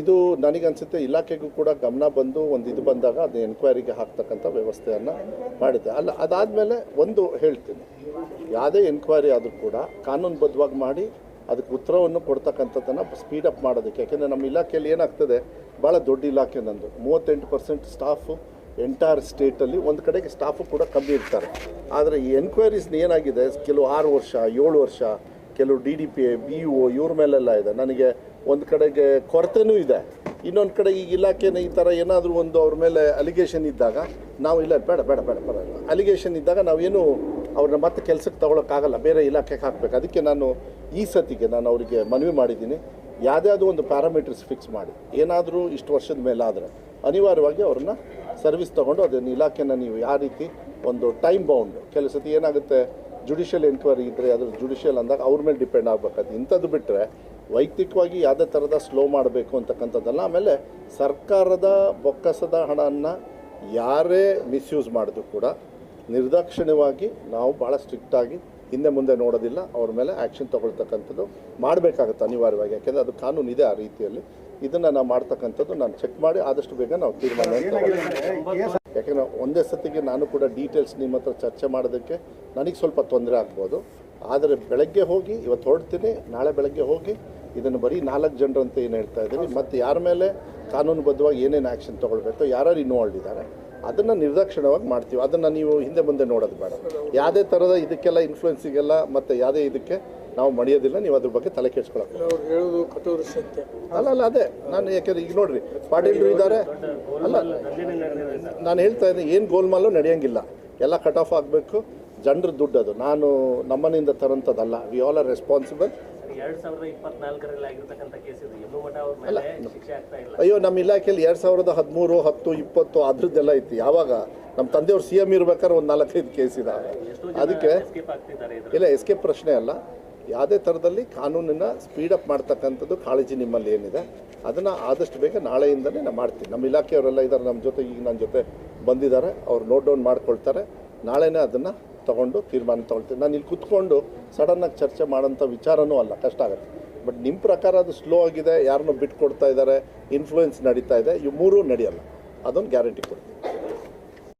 ಇದು ನನಗನ್ಸುತ್ತೆ, ಇಲಾಖೆಗೂ ಕೂಡ ಗಮನ ಬಂದು ಒಂದು ಇದು ಬಂದಾಗ ಅದು ಎನ್ಕ್ವೈರಿಗೆ ಹಾಕ್ತಕ್ಕಂಥ ವ್ಯವಸ್ಥೆಯನ್ನು ಮಾಡಿದೆ. ಅಲ್ಲ, ಅದಾದಮೇಲೆ ಒಂದು ಹೇಳ್ತೀನಿ. ಯಾವುದೇ ಎನ್ಕ್ವೈರಿ ಆದರೂ ಕೂಡ ಕಾನೂನುಬದ್ಧವಾಗಿ ಮಾಡಿ ಅದಕ್ಕೆ ಉತ್ತರವನ್ನು ಕೊಡ್ತಕ್ಕಂಥದ್ದನ್ನು ಸ್ಪೀಡಪ್ ಮಾಡೋದಕ್ಕೆ. ಯಾಕೆಂದರೆ ನಮ್ಮ ಇಲಾಖೆಯಲ್ಲಿ ಏನಾಗ್ತದೆ ಭಾಳ ದೊಡ್ಡ ಇಲಾಖೆ ನಂದು. ಮೂವತ್ತೆಂಟು ಪರ್ಸೆಂಟ್ ಸ್ಟಾಫು ಎಂಟೈರ್ ಸ್ಟೇಟಲ್ಲಿ ಒಂದು ಕಡೆಗೆ ಸ್ಟಾಫು ಕೂಡ ಕಮ್ಮಿ ಇರ್ತಾರೆ. ಆದರೆ ಈ ಎನ್ಕ್ವೈರೀಸ್ನ ಏನಾಗಿದೆ, ಕೆಲವು ಆರು ವರ್ಷ, ಏಳು ವರ್ಷ ಕೆಲವು D D P, B U ಇವ್ರ ಮೇಲೆಲ್ಲ ಇದೆ. ನನಗೆ ಒಂದು ಕಡೆಗೆ ಕೊರತೆನೂ ಇದೆ. ಇನ್ನೊಂದು ಕಡೆ ಈ ಇಲಾಖೆನ ಈ ಥರ ಏನಾದರೂ ಒಂದು ಅವ್ರ ಮೇಲೆ ಅಲಿಗೇಷನ್ ಇದ್ದಾಗ ನಾವು ಇಲ್ಲ, ಬೇಡ ಬೇಡ ಬೇಡ ಬರೋಲ್ಲ ಅಲಿಗೇಷನ್ ಇದ್ದಾಗ ನಾವೇನು ಅವ್ರನ್ನ ಮತ್ತೆ ಕೆಲಸಕ್ಕೆ ತಗೊಳಕ್ಕಾಗಲ್ಲ. ಬೇರೆ ಇಲಾಖೆಗೆ ಹಾಕಬೇಕು. ಅದಕ್ಕೆ ನಾನು ಈ ಸತಿಗೆ ನಾನು ಅವರಿಗೆ ಮನವಿ ಮಾಡಿದ್ದೀನಿ. ಯಾವುದಾದ್ರು ಒಂದು ಪ್ಯಾರಾಮೀಟರ್ಸ್ ಫಿಕ್ಸ್ ಮಾಡಿ. ಏನಾದರೂ ಇಷ್ಟು ವರ್ಷದ ಮೇಲೆ ಆದರೆ ಅನಿವಾರ್ಯವಾಗಿ ಅವ್ರನ್ನ ಸರ್ವಿಸ್ ತೊಗೊಂಡು ಅದನ್ನು ಇಲಾಖೆನ ನೀವು ಯಾವ ರೀತಿ ಒಂದು ಟೈಮ್ ಬೌಂಡ್ ಕೆಲವು ಸತಿ ಏನಾಗುತ್ತೆ? ಜುಡಿಷಿಯಲ್ ಎನ್ಕ್ವೈರಿ ಇದ್ದರೆ ಅದ್ರ ಜುಡಿಷಿಯಲ್ ಅಂದಾಗ ಅವ್ರ ಮೇಲೆ ಡಿಪೆಂಡ್ ಆಗಬೇಕಾದ್ರೆ ಇಂಥದ್ದು ಬಿಟ್ಟರೆ ವೈಯಕ್ತಿಕವಾಗಿ ಯಾವುದೇ ಥರದ ಸ್ಲೋ ಮಾಡಬೇಕು ಅಂತಕ್ಕಂಥದ್ದಲ್ಲ. ಆಮೇಲೆ ಸರ್ಕಾರದ ಬೊಕ್ಕಸದ ಹಣವನ್ನು ಯಾರೇ ಮಿಸ್ಯೂಸ್ ಮಾಡಿದ್ರು ಕೂಡ ನಿರ್ದಾಕ್ಷಿಣ್ಯವಾಗಿ ನಾವು ಭಾಳ ಸ್ಟ್ರಿಕ್ಟಾಗಿ ಹಿಂದೆ ಮುಂದೆ ನೋಡೋದಿಲ್ಲ. ಅವ್ರ ಮೇಲೆ ಆ್ಯಕ್ಷನ್ ತೊಗೊಳ್ತಕ್ಕಂಥದ್ದು ಮಾಡಬೇಕಾಗತ್ತೆ ಅನಿವಾರ್ಯವಾಗಿ. ಯಾಕೆಂದರೆ ಅದು ಕಾನೂನು ಇದೆ ಆ ರೀತಿಯಲ್ಲಿ. ಇದನ್ನು ನಾವು ಮಾಡ್ತಕ್ಕಂಥದ್ದು ನಾನು ಚೆಕ್ ಮಾಡಿ ಆದಷ್ಟು ಬೇಗ ನಾವು ತೀರ್ಮಾನ ಯಾಕೆಂದರೆ ಒಂದೇ ಸತಿಗೆ ನಾನು ಕೂಡ ಡೀಟೇಲ್ಸ್ ನಿಮ್ಮ ಹತ್ರ ಚರ್ಚೆ ಮಾಡೋದಕ್ಕೆ ನನಗೆ ಸ್ವಲ್ಪ ತೊಂದರೆ ಆಗ್ಬೋದು. ಆದರೆ ಬೆಳಗ್ಗೆ ಹೋಗಿ, ಇವತ್ತು ಹೊರಡ್ತೀನಿ, ನಾಳೆ ಬೆಳಗ್ಗೆ ಹೋಗಿ, ಇದನ್ನು ಬರೀ ನಾಲ್ಕು ಜನರು ಅಂತ ಏನು ಹೇಳ್ತಾ ಇದ್ದೀನಿ. ಮತ್ತು ಯಾರ ಮೇಲೆ ಕಾನೂನುಬದ್ಧವಾಗಿ ಏನೇನು ಆ್ಯಕ್ಷನ್ ತೊಗೊಳ್ಬೇಕು ಯಾರು ಇನ್ವಾಲ್ವ್ ಇದ್ದಾರೆ ಅದನ್ನು ನಿರ್ದಾಕ್ಷಿಣ್ಯವಾಗಿ ಮಾಡ್ತೀವಿ. ಅದನ್ನು ನೀವು ಹಿಂದೆ ಮುಂದೆ ನೋಡೋದು ಬೇಡ. ಯಾವುದೇ ಥರದ ಇದಕ್ಕೆಲ್ಲ ಇನ್ಫ್ಲುಯೆನ್ಸಿಗೆಲ್ಲ ಮತ್ತು ಯಾವುದೇ ಇದಕ್ಕೆ ನಾವು ಮಣಿಯೋದಿಲ್ಲ ನೀವು ಅದ್ರ ಬಗ್ಗೆ ತಲೆ ಕೆಡ್ಸ್ಕೊಳಕ್ಕೆ ಅವ್ರು ಹೇಳೋದು ಕಠೋರ ಸತ್ಯ. ಅಲ್ಲ ಅಲ್ಲ ಅದೇ. ನಾನು ಯಾಕೆಂದ್ರೆ ಈಗ ನೋಡ್ರಿ ಪಾಟೀಲ್ರು ಇದ್ದಾರೆ ಅಲ್ಲ ನಾನು ಹೇಳ್ತಾ ಇದ್ದೀನಿ ಏನು ಗೋಲ್ಮಾಲು ನಡೆಯಂಗಿಲ್ಲ. ಎಲ್ಲ ಕಟ್ ಆಫ್ ಆಗಬೇಕು. ಜನರ ದುಡ್ಡು ಅದು. ನಾನು ನಮ್ಮನಿಂದ ತರೋಂಥದ್ದಲ್ಲ ವಿ ಆಲ್ ಆರ್ ರೆಸ್ಪಾನ್ಸಿಬಲ್ ಅಯ್ಯೋ ನಮ್ಮ ಇಲಾಖೆಯಲ್ಲಿ ಎರಡು ಸಾವಿರದ ಹದಿಮೂರು ಹತ್ತು ಇಪ್ಪತ್ತು ಅದ್ರದ್ದೆಲ್ಲ ಇತ್ತು ಯಾವಾಗ? ನಮ್ಮ ತಂದೆಯವ್ರು ಸಿ ಎಂ ಇರ್ಬೇಕಾದ್ರೆ ಒಂದು ನಾಲ್ಕೈದು ಕೇಸ್ ಇದ್ದಾವೆ ಅದಕ್ಕೆ ಎಸ್ಕೇಪ್ ಆಗ್ತಿದ್ದಾರೆ ಇದ್ರ ಇಲ್ಲ ಎಸ್ಕೇಪ್ ಪ್ರಶ್ನೆ ಅಲ್ಲ. ಯಾವುದೇ ಥರದಲ್ಲಿ ಕಾನೂನನ್ನು ಸ್ಪೀಡಪ್ ಮಾಡ್ತಕ್ಕಂಥದ್ದು ಕಾಳಜಿ ನಿಮ್ಮಲ್ಲಿ ಏನಿದೆ, ಅದನ್ನು ಆದಷ್ಟು ಬೇಗ ನಾಳೆಯಿಂದಲೇ ನಾನು ಮಾಡ್ತೀನಿ. ನಮ್ಮ ಇಲಾಖೆಯವರೆಲ್ಲ ಇದ್ದಾರೆ ನಮ್ಮ ಜೊತೆ ಈಗ ನನ್ನ ಜೊತೆ ಬಂದಿದ್ದಾರೆ, ಅವ್ರು ನೋಟ್ ಡೌನ್ ಮಾಡ್ಕೊಳ್ತಾರೆ. ನಾಳೆನೇ ಅದನ್ನು ತಗೊಂಡು ತೀರ್ಮಾನ ತಗೊಳ್ತೀನಿ. ನಾನು ಇಲ್ಲಿ ಕುತ್ಕೊಂಡು ಸಡನ್ನಾಗಿ ಚರ್ಚೆ ಮಾಡೋಂಥ ವಿಚಾರನೂ ಅಲ್ಲ, ಕಷ್ಟ ಆಗುತ್ತೆ. ಬಟ್ ನಿಮ್ಮ ಪ್ರಕಾರ ಅದು ಸ್ಲೋ ಆಗಿದೆ, ಯಾರನ್ನೂ ಬಿಟ್ಕೊಡ್ತಾ ಇದ್ದಾರೆ ಇನ್ಫ್ಲೂಯೆನ್ಸ್ ನಡೀತಾ ಇದೆ, ಇವು ಮೂರೂ ನಡೆಯಲ್ಲ. ಅದೊಂದು ಗ್ಯಾರಂಟಿ ಕೊಡ್ತೀನಿ.